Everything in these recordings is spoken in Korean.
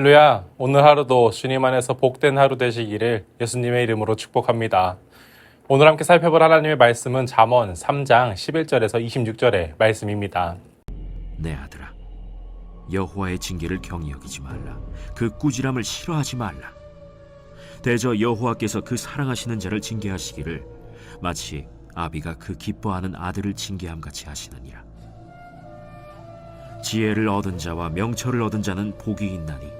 할렐루야. 오늘 하루도 주님 안에서 복된 하루 되시기를 예수님의 이름으로 축복합니다. 오늘 함께 살펴볼 하나님의 말씀은 잠언 3장 11절에서 26절의 말씀입니다. 내 아들아 여호와의 징계를 경히 여기지 말라 그 꾸지람을 싫어하지 말라 대저 여호와께서 그 사랑하시는 자를 징계하시기를 마치 아비가 그 기뻐하는 아들을 징계함 같이 하시느니라 지혜를 얻은 자와 명철을 얻은 자는 복이 있나니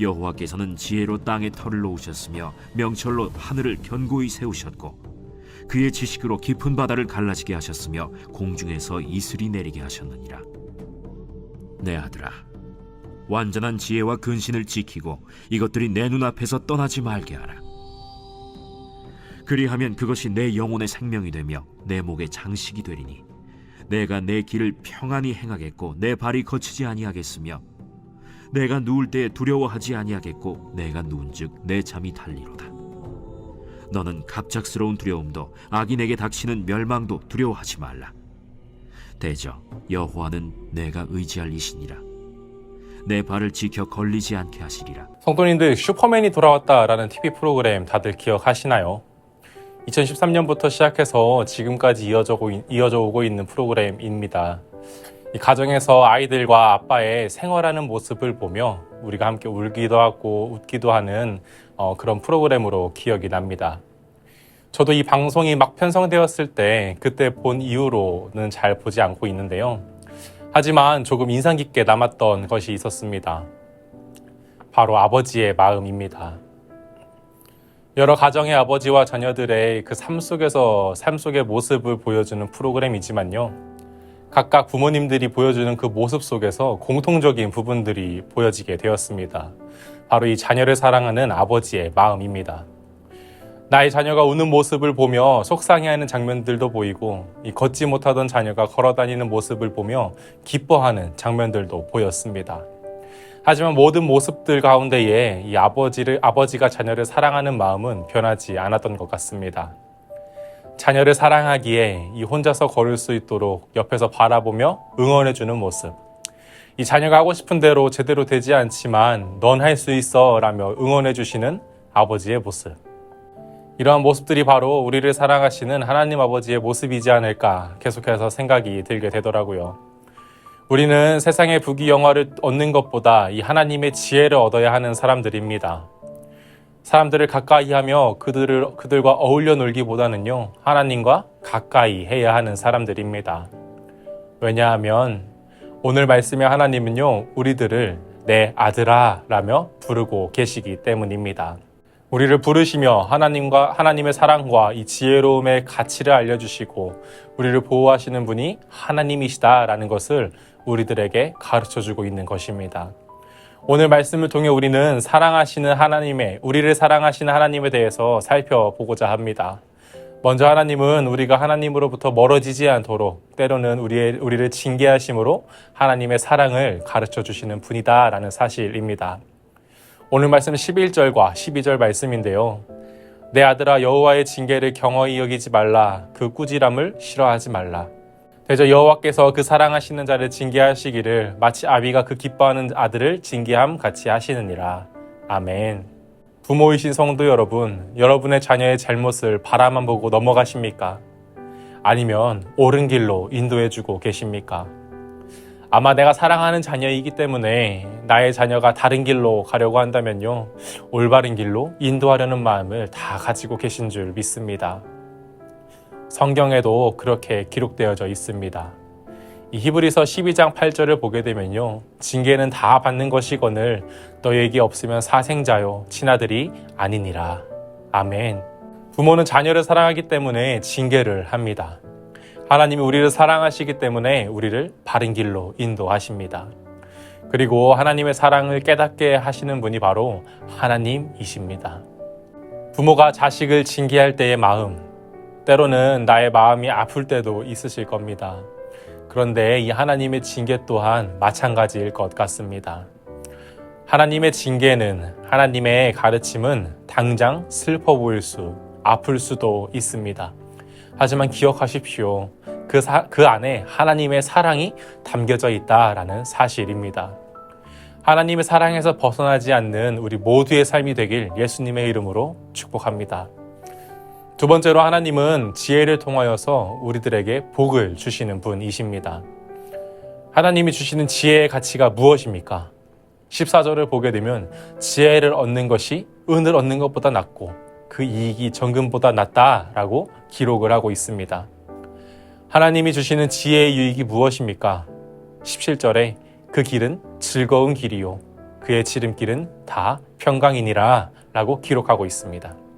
여호와께서는 지혜로 땅에 털을 놓으셨으며 명철로 하늘을 견고히 세우셨고 그의 지식으로 깊은 바다를 갈라지게 하셨으며 공중에서 이슬이 내리게 하셨느니라. 내 아들아, 완전한 지혜와 근신을 지키고 이것들이 내 눈앞에서 떠나지 말게 하라. 그리하면 그것이 내 영혼의 생명이 되며 내 목의 장식이 되리니 내가 내 길을 평안히 행하겠고 내 발이 거치지 아니하겠으며 내가 누울 때에 두려워하지 아니하겠고 내가 누운즉 내 잠이 달리로다. 너는 갑작스러운 두려움도 악인에게 닥치는 멸망도 두려워하지 말라. 대저 여호와는 내가 의지할 이시니라. 내 발을 지켜 걸리지 않게 하시리라. 성도님들 슈퍼맨이 돌아왔다라는 TV 프로그램 다들 기억하시나요? 2013년부터 시작해서 지금까지 이어져 오고 있는 프로그램입니다. 이 가정에서 아이들과 아빠의 생활하는 모습을 보며 우리가 함께 울기도 하고 웃기도 하는 어, 그런 프로그램으로 기억이 납니다. 저도 이 방송이 막 편성되었을 때 그때 본 이후로는 잘 보지 않고 있는데요. 하지만 조금 인상 깊게 남았던 것이 있었습니다. 바로 아버지의 마음입니다. 여러 가정의 아버지와 자녀들의 그 삶 속에서 삶 속의 모습을 보여주는 프로그램이지만요. 각각 부모님들이 보여주는 그 모습 속에서 공통적인 부분들이 보여지게 되었습니다. 바로 이 자녀를 사랑하는 아버지의 마음입니다. 나의 자녀가 우는 모습을 보며 속상해하는 장면들도 보이고 이 걷지 못하던 자녀가 걸어다니는 모습을 보며 기뻐하는 장면들도 보였습니다. 하지만 모든 모습들 가운데에 이 아버지를 아버지가 자녀를 사랑하는 마음은 변하지 않았던 것 같습니다. 자녀를 사랑하기에 이 혼자서 걸을 수 있도록 옆에서 바라보며 응원해주는 모습. 이 자녀가 하고 싶은 대로 제대로 되지 않지만 넌 할 수 있어 라며 응원해주시는 아버지의 모습. 이러한 모습들이 바로 우리를 사랑하시는 하나님 아버지의 모습이지 않을까 계속해서 생각이 들게 되더라고요. 우리는 세상의 부귀 영화를 얻는 것보다 이 하나님의 지혜를 얻어야 하는 사람들입니다. 사람들을 가까이 하며 그들을, 그들과 어울려 놀기보다는요, 하나님과 가까이 해야 하는 사람들입니다. 왜냐하면 오늘 말씀의 하나님은요, 우리들을 내 아들아 라며 부르고 계시기 때문입니다. 우리를 부르시며 하나님과 하나님의 사랑과 이 지혜로움의 가치를 알려주시고 우리를 보호하시는 분이 하나님이시다라는 것을 우리들에게 가르쳐 주고 있는 것입니다. 오늘 말씀을 통해 우리는 사랑하시는 하나님의 우리를 사랑하시는 하나님에 대해서 살펴보고자 합니다. 먼저 하나님은 우리가 하나님으로부터 멀어지지 않도록 때로는 우리의, 우리를 징계하심으로 하나님의 사랑을 가르쳐 주시는 분이다라는 사실입니다. 오늘 말씀 11절과 12절 말씀인데요. 내 아들아 여호와의 징계를 경허히 여기지 말라 그 꾸지람을 싫어하지 말라. 대저 여호와께서 그 사랑하시는 자를 징계하시기를 마치 아비가 그 기뻐하는 아들을 징계함 같이 하시느니라. 아멘. 부모이신 성도 여러분, 여러분의 자녀의 잘못을 바라만 보고 넘어가십니까? 아니면 옳은 길로 인도해주고 계십니까? 아마 내가 사랑하는 자녀이기 때문에 나의 자녀가 다른 길로 가려고 한다면요. 올바른 길로 인도하려는 마음을 다 가지고 계신 줄 믿습니다. 성경에도 그렇게 기록되어져 있습니다. 이 히브리서 12장 8절을 보게 되면요. 징계는 다 받는 것이거늘 너에게 없으면 사생자요 친아들이 아니니라. 아멘. 부모는 자녀를 사랑하기 때문에 징계를 합니다. 하나님이 우리를 사랑하시기 때문에 우리를 바른 길로 인도하십니다. 그리고 하나님의 사랑을 깨닫게 하시는 분이 바로 하나님이십니다. 부모가 자식을 징계할 때의 마음, 때로는 나의 마음이 아플 때도 있으실 겁니다. 그런데 이 하나님의 징계 또한 마찬가지일 것 같습니다. 하나님의 징계는 하나님의 가르침은 당장 슬퍼 보일 수, 아플 수도 있습니다. 하지만 기억하십시오. 그, 사- 그 안에 하나님의 사랑이 담겨져 있다라는 사실입니다. 하나님의 사랑에서 벗어나지 않는 우리 모두의 삶이 되길 예수님의 이름으로 축복합니다. 두 번째로 하나님은 지혜를 통하여서 우리들에게 복을 주시는 분이십니다. 하나님이 주시는 지혜의 가치가 무엇입니까? 14절을 보게 되면 지혜를 얻는 것이 은을 얻는 것보다 낫고 그 이익이 정금보다 낫다라고 기록을 하고 있습니다. 하나님이 주시는 지혜의 유익이 무엇입니까? 17절에 그 길은 즐거운 길이요. 그의 지름길은 다 평강이니라 라고 기록하고 있습니다.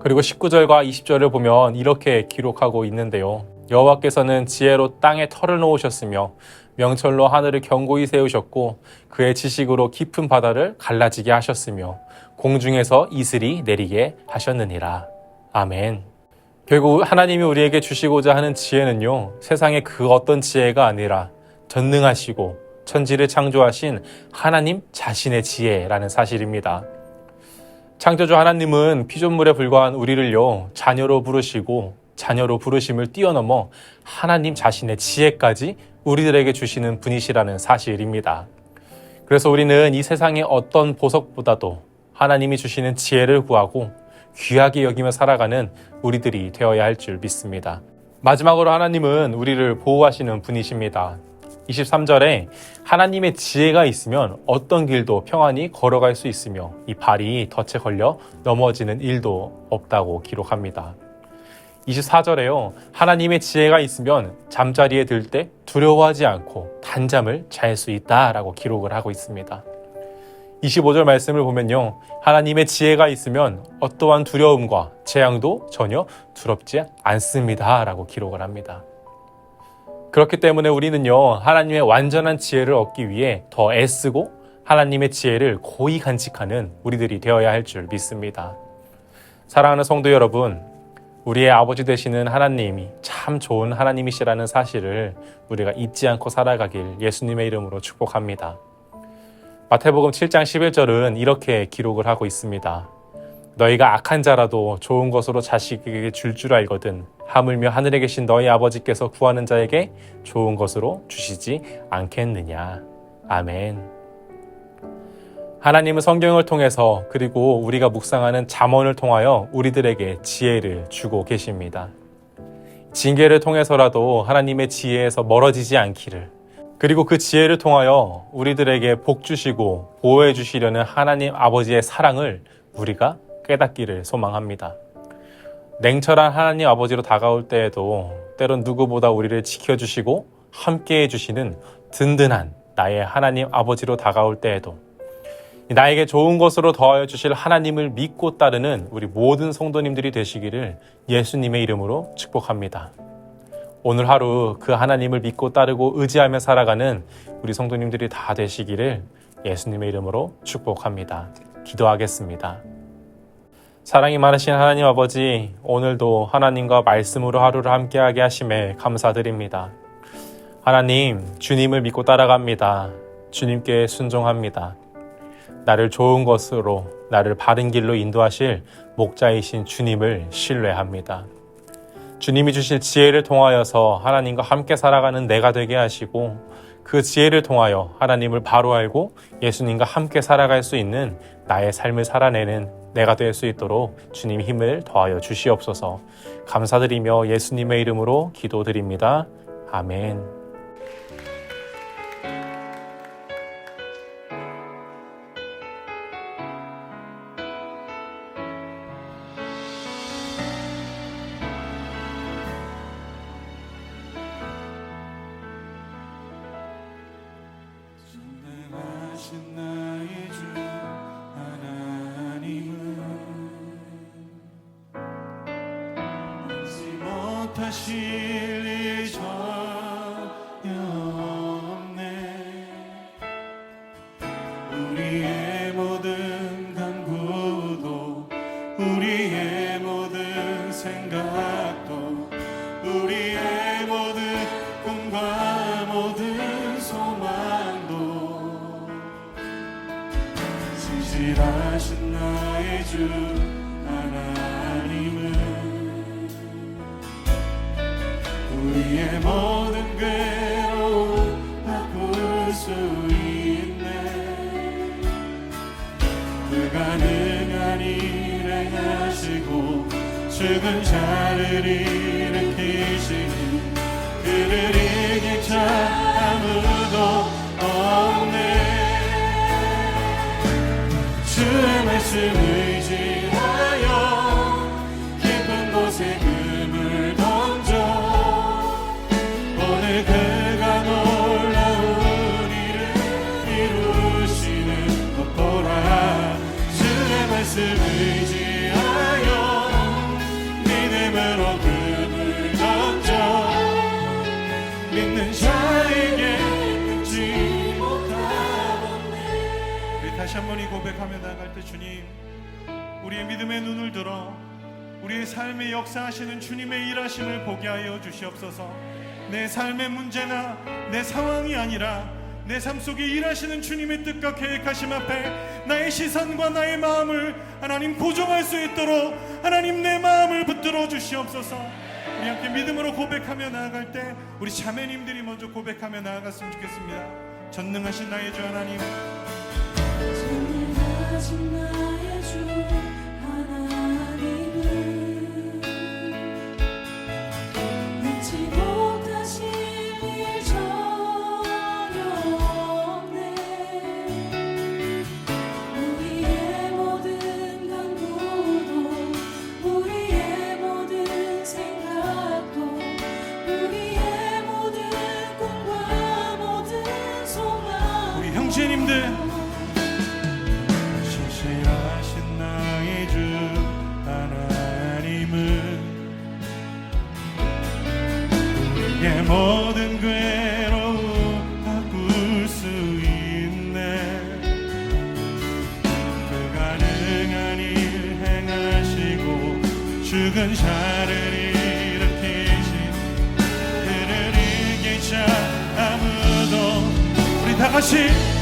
그리고 19절과 20절을 보면 이렇게 기록하고 있는데요. 여호와께서는 지혜로 땅에 털을 놓으셨으며 명철로 하늘을 견고히 세우셨고 그의 지식으로 깊은 바다를 갈라지게 하셨으며 공중에서 이슬이 내리게 하셨느니라. 아멘. 결국 하나님이 우리에게 주시고자 하는 지혜는요, 세상의 그 어떤 지혜가 아니라 전능하시고 천지를 창조하신 하나님 자신의 지혜라는 사실입니다. 창조주 하나님은 피조물에 불과한 우리를요, 자녀로 부르시고 자녀로 부르심을 뛰어넘어 하나님 자신의 지혜까지 우리들에게 주시는 분이시라는 사실입니다. 그래서 우리는 이 세상의 어떤 보석보다도 하나님이 주시는 지혜를 구하고 귀하게 여기며 살아가는 우리들이 되어야 할 줄 믿습니다. 마지막으로 하나님은 우리를 보호하시는 분이십니다. 23절에 하나님의 지혜가 있으면 어떤 길도 평안히 걸어갈 수 있으며 이 발이 덫에 걸려 넘어지는 일도 없다고 기록합니다. 24절에요. 하나님의 지혜가 있으면 잠자리에 들 때 두려워하지 않고 단잠을 잘 수 있다라고 기록을 하고 있습니다. 25절 말씀을 보면요. 하나님의 지혜가 있으면 어떠한 두려움과 재앙도 전혀 두렵지 않습니다라고 기록을 합니다. 그렇기 때문에 우리는요, 하나님의 완전한 지혜를 얻기 위해 더 애쓰고 하나님의 지혜를 고이 간직하는 우리들이 되어야 할 줄 믿습니다. 사랑하는 성도 여러분, 우리의 아버지 되시는 하나님이 참 좋은 하나님이시라는 사실을 우리가 잊지 않고 살아가길 예수님의 이름으로 축복합니다. 마태복음 7장 11절은 이렇게 기록을 하고 있습니다. 너희가 악한 자라도 좋은 것으로 자식에게 줄 줄 알거든 하물며 하늘에 계신 너희 아버지께서 구하는 자에게 좋은 것으로 주시지 않겠느냐. 아멘. 하나님은 성경을 통해서 그리고 우리가 묵상하는 잠언을 통하여 우리들에게 지혜를 주고 계십니다. 징계를 통해서라도 하나님의 지혜에서 멀어지지 않기를 그리고 그 지혜를 통하여 우리들에게 복 주시고 보호해 주시려는 하나님 아버지의 사랑을 우리가 깨닫기를 소망합니다. 냉철한 하나님 아버지로 다가올 때에도 때론 누구보다 우리를 지켜주시고 함께 해 주시는 든든한 나의 하나님 아버지로 다가올 때에도 나에게 좋은 것으로 더하여 주실 하나님을 믿고 따르는 우리 모든 성도님들이 되시기를 예수님의 이름으로 축복합니다. 오늘 하루 그 하나님을 믿고 따르고 의지하며 살아가는 우리 성도님들이 다 되시기를 예수님의 이름으로 축복합니다. 기도하겠습니다. 사랑이 많으신 하나님 아버지, 오늘도 하나님과 말씀으로 하루를 함께하게 하심에 감사드립니다. 하나님, 주님을 믿고 따라갑니다. 주님께 순종합니다. 나를 좋은 것으로, 나를 바른 길로 인도하실 목자이신 주님을 신뢰합니다. 주님이 주실 지혜를 통하여서 하나님과 함께 살아가는 내가 되게 하시고 그 지혜를 통하여 하나님을 바로 알고 예수님과 함께 살아갈 수 있는 나의 삶을 살아내는 내가 될 수 있도록 주님 힘을 더하여 주시옵소서 감사드리며 예수님의 이름으로 기도드립니다. 아멘. 못하실 일전 우리의 모든 괴로움 바꿀 수 있네. 불가능한 일 행하시고 죽은 자를 일으키시니 그를 이길 자 아무도 없네. 주의 말씀 의 이 고백하며 나갈 때 주님 우리의 믿음의 눈을 들어 우리의 삶에 역사하시는 주님의 일하심을 보게 하여 주시옵소서. 내 삶의 문제나 내 상황이 아니라 내 삶 속에 일하시는 주님의 뜻과 계획하심 앞에 나의 시선과 나의 마음을 하나님 고정할 수 있도록 하나님 내 마음을 붙들어 주시옵소서. 우리 함께 믿음으로 고백하며 나아갈 때 우리 자매님들이 먼저 고백하며 나아갔으면 좋겠습니다. 전능하신 나의 주 하나님 전 우리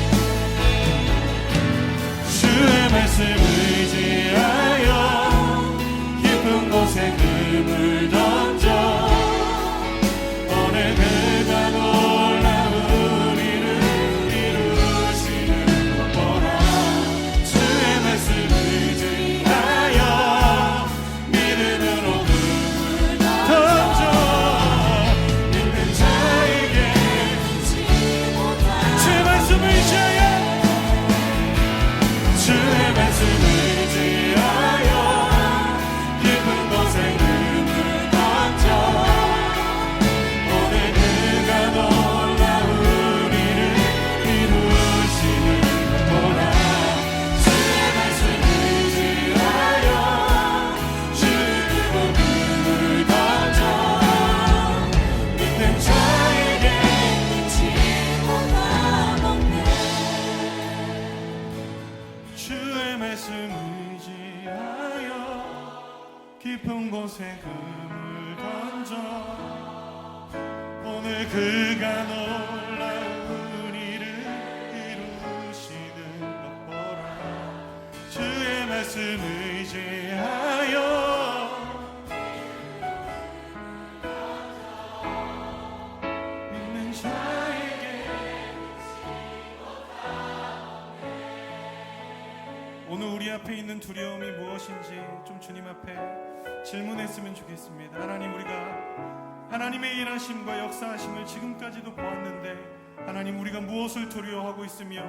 깊은 곳에 금을 던져 오늘 그가 놀라운 일을 이루시는 것 보라 주의 말씀 의지하여 오늘 우리 앞에 있는 두려움이 무엇인지 좀 주님 앞에 질문했으면 좋겠습니다. 하나님 우리가 하나님의 일하심과 역사하심을 지금까지도 보았는데 하나님 우리가 무엇을 두려워하고 있으며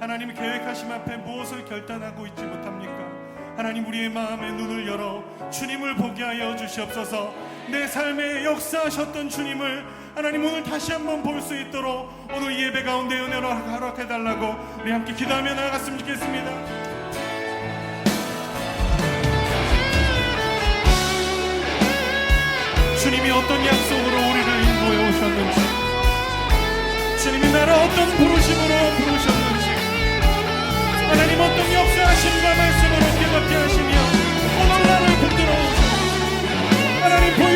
하나님의 계획하심 앞에 무엇을 결단하고 있지 못합니까? 하나님 우리의 마음의 눈을 열어 주님을 보게 하여 주시옵소서 내 삶에 역사하셨던 주님을 하나님 오늘 다시 한번 볼 수 있도록 오늘 예배 가운데 은혜로 허락해 달라고 우리 함께 기도하며 나아갔으면 좋겠습니다. 주님이 어떤 약속으로 우리를 인도해 오셨는지 주님이 나를 어떤 부르심으로 부르셨는지 하나님 어떤 역사하심과 말씀으로 깨닫게 하시며 오늘 나를 붙들어 오셨는지 하나님 보이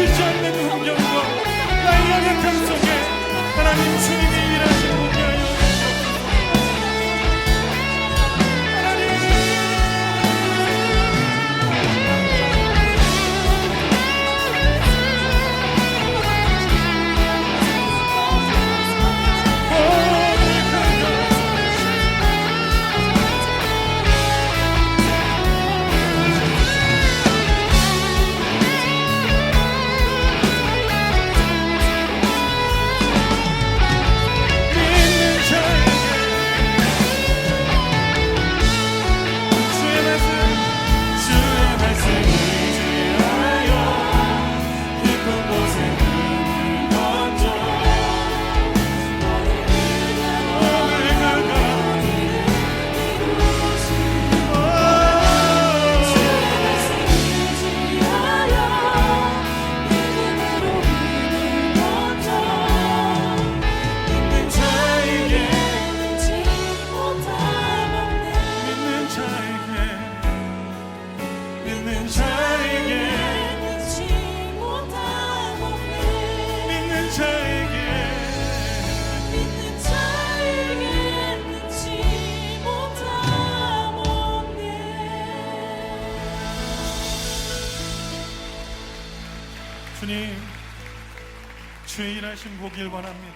일하심 보길 원합니다.